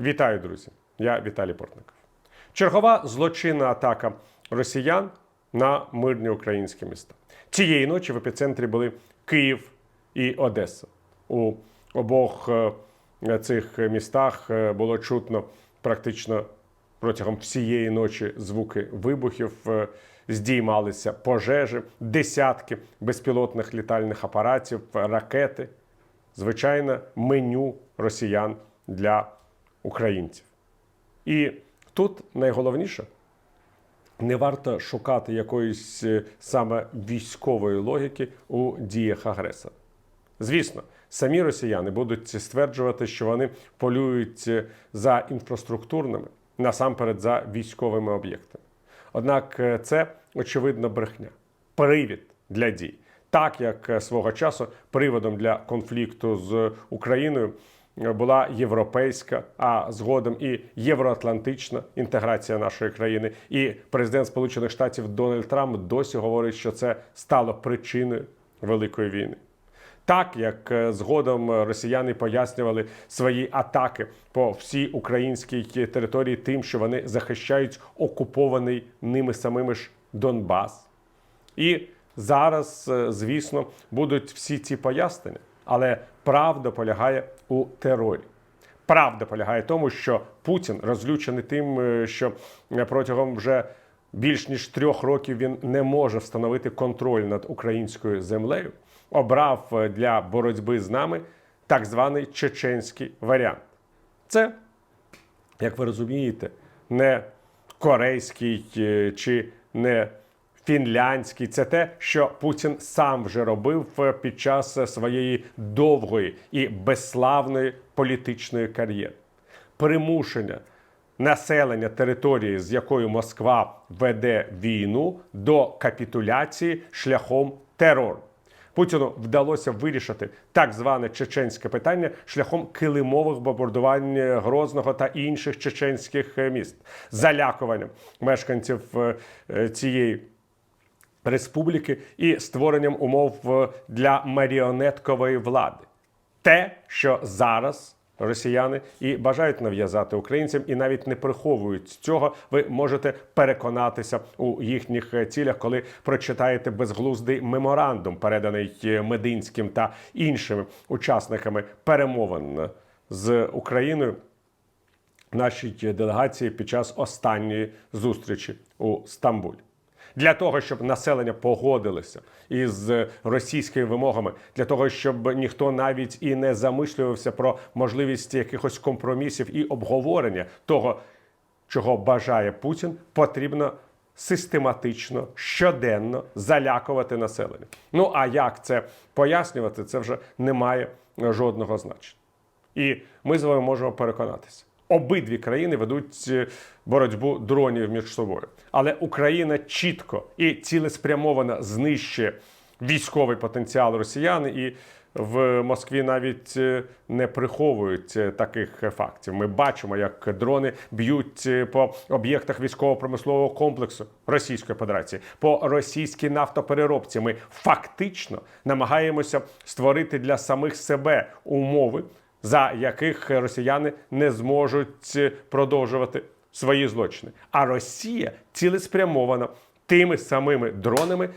Вітаю, друзі! Я Віталій Портников. Чергова злочинна атака росіян на мирні українські міста. Цієї ночі в епіцентрі були Київ і Одеса. У обох е, цих містах е, було чутно практично протягом всієї ночі звуки вибухів. е, Здіймалися пожежі, десятки безпілотних літальних апаратів, ракети. Звичайне меню росіян для українців. І тут найголовніше не варто шукати якоїсь е, саме військової логіки у діях агресора. Звісно, самі росіяни будуть стверджувати, що вони полюють е, за інфраструктурними, насамперед за військовими об'єктами. Однак е, це очевидно брехня, привід для дій. Так як свого часу приводом для конфлікту з Україною була європейська, а згодом і євроатлантична інтеграція нашої країни. І президент Сполучених Штатів Дональд Трамп досі говорить, що це стало причиною великої війни. Так як е, згодом росіяни пояснювали свої атаки по всій українській території тим, що вони захищають окупований ними самими ж Донбас. І зараз, е, звісно, будуть всі ці пояснення, але правда полягає у терорі. Правда полягає в тому, що Путін розлючений тим, е, що е, протягом вже більш ніж трьох років він не може встановити контроль над українською землею, обрав е, для боротьби з нами так званий чеченський варіант. Це, як ви розумієте, не корейський чи не фінляндський. Це те, що Путін сам вже робив е, під час е, своєї довгої і безславної політичної кар'єри. Примушення населення території, з якою Москва веде війну, до капітуляції шляхом терору. Путіну вдалося вирішити так зване чеченське питання шляхом килимових бомбардувань Грозного та інших чеченських е, міст, залякуванням мешканців е, е, цієї республіки і створенням умов е, для маріонеткової влади. Те, що зараз росіяни і бажають нав'язати українцям, і навіть не приховують цього, ви можете переконатися у їхніх е, цілях, коли прочитаєте безглуздий меморандум, переданий е, Мединським та іншими учасниками перемовин з Україною нашій делегації під час останньої зустрічі у Стамбулі. Для того щоб населення погодилося із російськими вимогами, для того щоб ніхто навіть і не замислювався про можливість якихось компромісів і обговорення того, чого бажає Путін, потрібно систематично щоденно залякувати населення. Ну а як це пояснювати, це вже не має жодного значення. І ми з вами можемо переконатися. Обидві країни ведуть е, боротьбу дронів між собою, але Україна чітко і цілеспрямовано знищує військовий потенціал росіян, і в Москві навіть е, не приховують е, таких фактів. Ми бачимо, як дрони б'ють по об'єктах військово-промислового комплексу Російської Федерації, по російській нафтопереробці. Ми фактично намагаємося створити для самих себе умови за яких росіяни не зможуть е, продовжувати свої злочини. А Росія цілеспрямовано тими самими дронами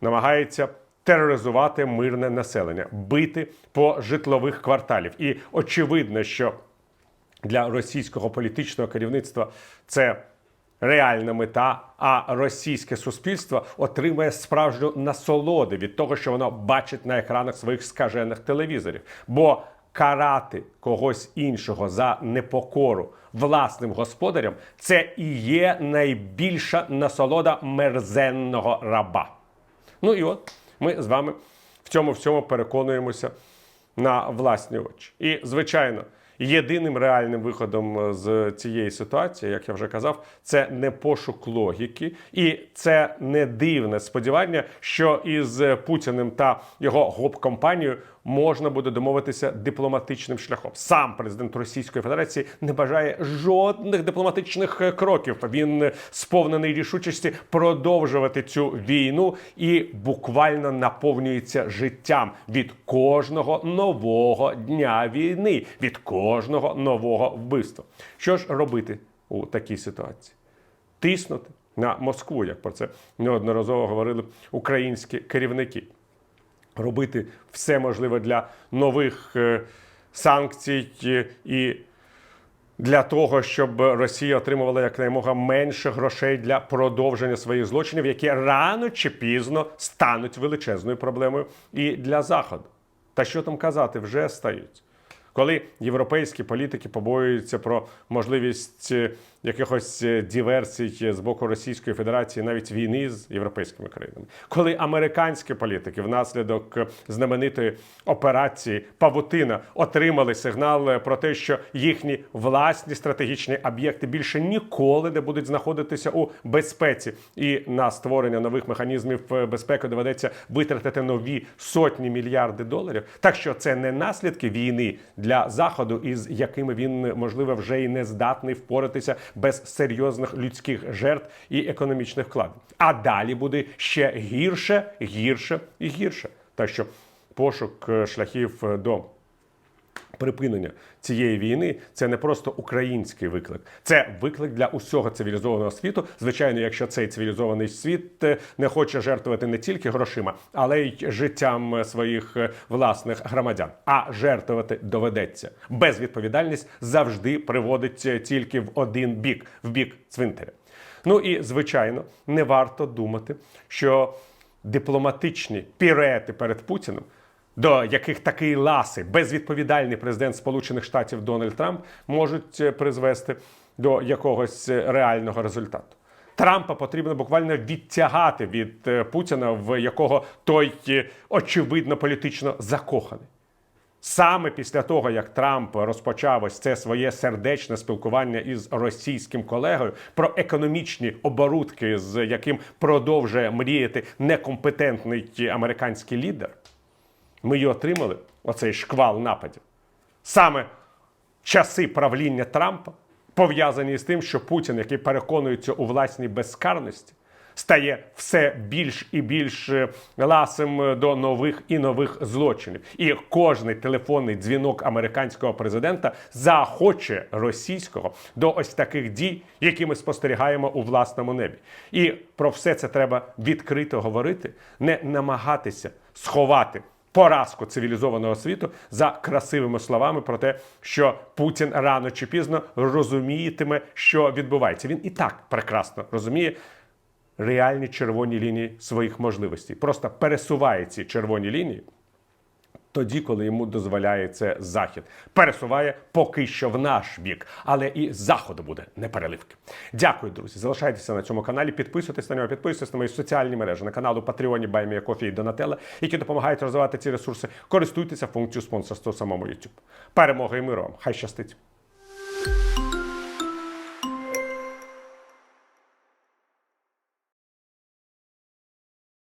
намагається тероризувати мирне населення, бити по житлових кварталів. І очевидно, що для російського політичного керівництва це реальна мета. А російське суспільство отримує справжню насолоду від того, що воно бачить на екранах своїх скажених телевізорів. Бо карати когось іншого за непокору власним господарям це і є найбільша насолода мерзенного раба. Ну і от ми з вами в цьому всьому переконуємося на власні очі. І, звичайно, єдиним реальним виходом з цієї ситуації, як я вже казав, це не пошук логіки, і це не дивне сподівання, що із Путіним та його гоп-компанією можна буде домовитися дипломатичним шляхом. Сам президент Російської Федерації не бажає жодних дипломатичних е, кроків. Він е, сповнений рішучості продовжувати цю війну і буквально наповнюється життям від кожного нового дня війни, від кожного кожного нового вбивства. Що ж робити у такій ситуації? Тиснути на Москву, як про це неодноразово говорили українські керівники робити все можливе для нових е, санкцій е, і для того, щоб Росія отримувала якнаймога менше грошей для продовження своїх злочинів, які рано чи пізно стануть величезною проблемою і для Заходу. Та що там казати, вже стають. Коли європейські політики побоюються про можливість е, якихось е, диверсій з боку Російської Федерації, навіть війни з європейськими країнами, коли американські політики внаслідок е, знаменитої операції Павутина отримали сигнал е, про те, що їхні власні стратегічні об'єкти більше ніколи не будуть знаходитися у безпеці, і на створення нових механізмів е, безпеки доведеться витратити нові сотні мільярди доларів. Так що це не наслідки війни для заходу, із якими він можливо вже і не здатний впоратися без серйозних людських жертв і економічних вкладів. А далі буде ще гірше, гірше і гірше. Так що пошук е, шляхів е, до припинення цієї війни це не просто український виклик, це виклик для усього цивілізованого світу. Звичайно, якщо цей цивілізований світ е, не хоче жертвувати не тільки грошима, але й життям е, своїх е, власних громадян. А жертвувати доведеться. Безвідповідальність завжди приводить тільки в один бік в бік цвинтаря. Ну і звичайно, не варто думати, що дипломатичні пірети перед Путіним, до яких такий ласий, безвідповідальний президент Сполучених Штатів Дональд Трамп можуть е, призвести до якогось е, реального результату. Трампа потрібно буквально відтягати від е, Путіна, в якого той очевидно політично закоханий. Саме після того, як Трамп розпочав ось це своє сердечне спілкування із російським колегою про економічні оборудки, з яким продовжує мріяти некомпетентний американський лідер, ми й отримали оцей шквал нападів. Саме часи правління Трампа пов'язані з тим, що Путін, який переконується у власній безкарності, стає все більш і більш е, ласим до нових і нових злочинів. І кожний телефонний дзвінок американського президента заохочує російського до ось таких дій, які ми спостерігаємо у власному небі. І про все це треба відкрито говорити, не намагатися сховати поразку цивілізованого світу за красивими словами про те, що Путін рано чи пізно розумієтиме, що відбувається. Він і так прекрасно розуміє реальні червоні лінії своїх можливостей. Просто пересуває ці червоні лінії. Тоді, коли йому дозволяє це захід, пересуває поки що в наш бік, але і заходу буде не переливки. Дякую, друзі. Залишайтеся на цьому каналі, підписуйтесь на нього, підписуйтесь на мої соціальні мережі на каналу Патреоні Баймія Кофі і Донателла, які допомагають розвивати ці ресурси. Користуйтеся функцією спонсорства в самому YouTube. Перемоги і миру вам! Хай щастить!